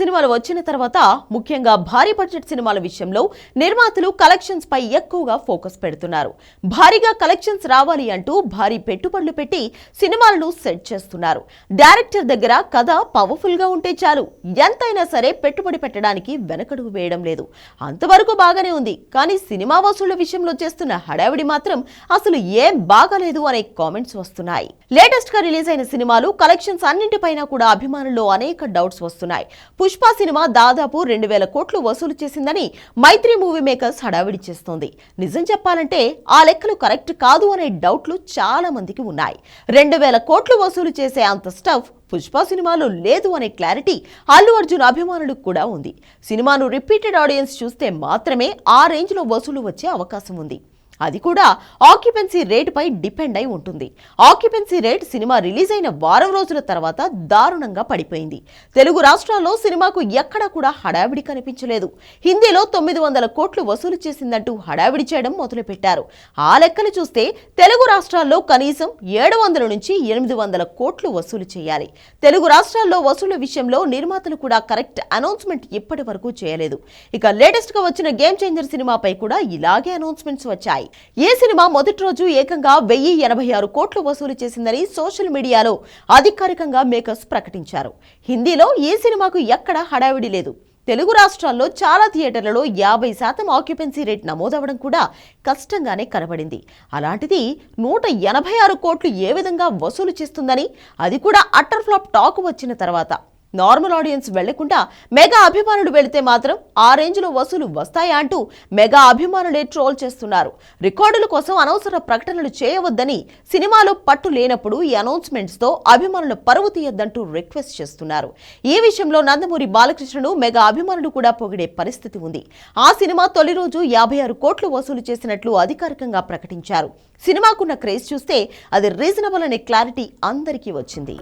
సినిమాలు వచ్చిన తర్వాత ముఖ్యంగా భారీ బడ్జెట్ సినిమాల విషయంలో నిర్మాతలు కలెక్షన్స్ పై ఎక్కువగా ఫోకస్ పెడుతున్నారు. భారీగా కలెక్షన్స్ రావాలి అంటూ భారీ పెట్టుబడులు పెట్టి సినిమాలను సెట్ చేస్తున్నారు. డైరెక్టర్ దగ్గర కథ పవర్ఫుల్గా ఉంటే చాలు. ఎంతైనా సరే పెట్టుబడి పెట్టడానికి వెనకడుగు వేయడం లేదు. అంతవరకు బాగానే ఉంది. కానీ సినిమా వసూళ్ళ విషయంలో చేస్తున్న హడావిడి మాత్రం అసలు ఏం బాగాలేదు అనే కామెంట్స్ వస్తున్నాయి. లేటెస్ట్గా రిలీజ్ అయిన సినిమాలు కలెక్షన్స్ అన్నింటిపైన కూడా అభిమానుల్లో అనేక డౌట్స్ వస్తున్నాయి. పుష్ప సినిమా దాదాపు రెండు వేల కోట్లు వసూలు చేసిందని మైత్రి మూవీ మేకర్స్ హడావిడి చేస్తోంది. నిజం చెప్పాలంటే ఆ లెక్కలు కరెక్ట్ కాదు అనే డౌట్లు చాలా మందికి ఉన్నాయి. రెండు వేల కోట్లు వసూలు చేసే అంత స్టఫ్ పుష్ప సినిమాలో లేదు అనే క్లారిటీ అల్లు అర్జున్ అభిమానులకు కూడా ఉంది. సినిమాను రిపీటెడ్ ఆడియన్స్ చూస్తే మాత్రమే ఆ రేంజ్లో వసూలు వచ్చే అవకాశం ఉంది. అది కూడా ఆక్యుపెన్సీ రేటుపై డిపెండ్ అయి ఉంటుంది. ఆక్యుపెన్సీ రేట్ సినిమా రిలీజ్ అయిన వారం రోజుల తర్వాత దారుణంగా పడిపోయింది. తెలుగు రాష్ట్రాల్లో సినిమాకు ఎక్కడా కూడా హడావిడి కనిపించలేదు. హిందీలో తొమ్మిది వందల కోట్లు వసూలు చేసిందంటూ హడావిడి చేయడం మొదలుపెట్టారు. ఆ లెక్కలు చూస్తే తెలుగు రాష్ట్రాల్లో కనీసం ఏడు వందల నుంచి ఎనిమిది వందల కోట్లు వసూలు చేయాలి. తెలుగు రాష్ట్రాల్లో వసూళ్ళ విషయంలో నిర్మాతలు కూడా కరెక్ట్ అనౌన్స్మెంట్ ఇప్పటి వరకు చేయలేదు. ఇక లేటెస్ట్గా వచ్చిన గేమ్ చేంజర్ సినిమాపై కూడా ఇలాగే అనౌన్స్మెంట్స్ వచ్చాయి. ఈ సినిమా మొదటి రోజు ఏకంగా వెయ్యి ఎనభై ఆరు కోట్లు వసూలు చేసిందని సోషల్ మీడియాలో అధికారికంగా మేకర్స్ ప్రకటించారు. హిందీలో ఈ సినిమాకు ఎక్కడా హడావిడి లేదు. తెలుగు రాష్ట్రాల్లో చాలా థియేటర్లలో యాభై శాతం ఆక్యుపెన్సీ రేట్ నమోదవడం కూడా కష్టంగానే కనబడింది. అలాంటిది నూట ఎనభై ఆరు కోట్లు ఏ విధంగా వసూలు చేస్తుందని అది కూడా అట్టర్ ఫ్లాప్ టాక్ వచ్చిన తర్వాత. నార్మల్ ఆడియన్స్ వెళ్ళకుండా మెగా అభిమానులు వెళితే మాత్రం ఆ రేంజ్లో వసూలు వస్తాయా అంటూ మెగా అభిమానులే ట్రోల్ చేస్తున్నారు. రికార్డుల కోసం అనవసర ప్రకటనలు చేయవద్దని సినిమాలో పట్టు లేనప్పుడు ఈ అనౌన్స్మెంట్స్తో అభిమానుల పరువు తీయొద్దంటూ రిక్వెస్ట్ చేస్తున్నారు. ఈ విషయంలో నందమూరి బాలకృష్ణను మెగా అభిమానులు కూడా పొగిడే పరిస్థితి ఉంది. ఆ సినిమా తొలి రోజు యాభై ఆరు కోట్లు వసూలు చేసినట్లు అధికారికంగా ప్రకటించారు. సినిమాకున్న క్రేజ్ చూస్తే అది రీజనబుల్ అనే క్లారిటీ అందరికీ వచ్చింది.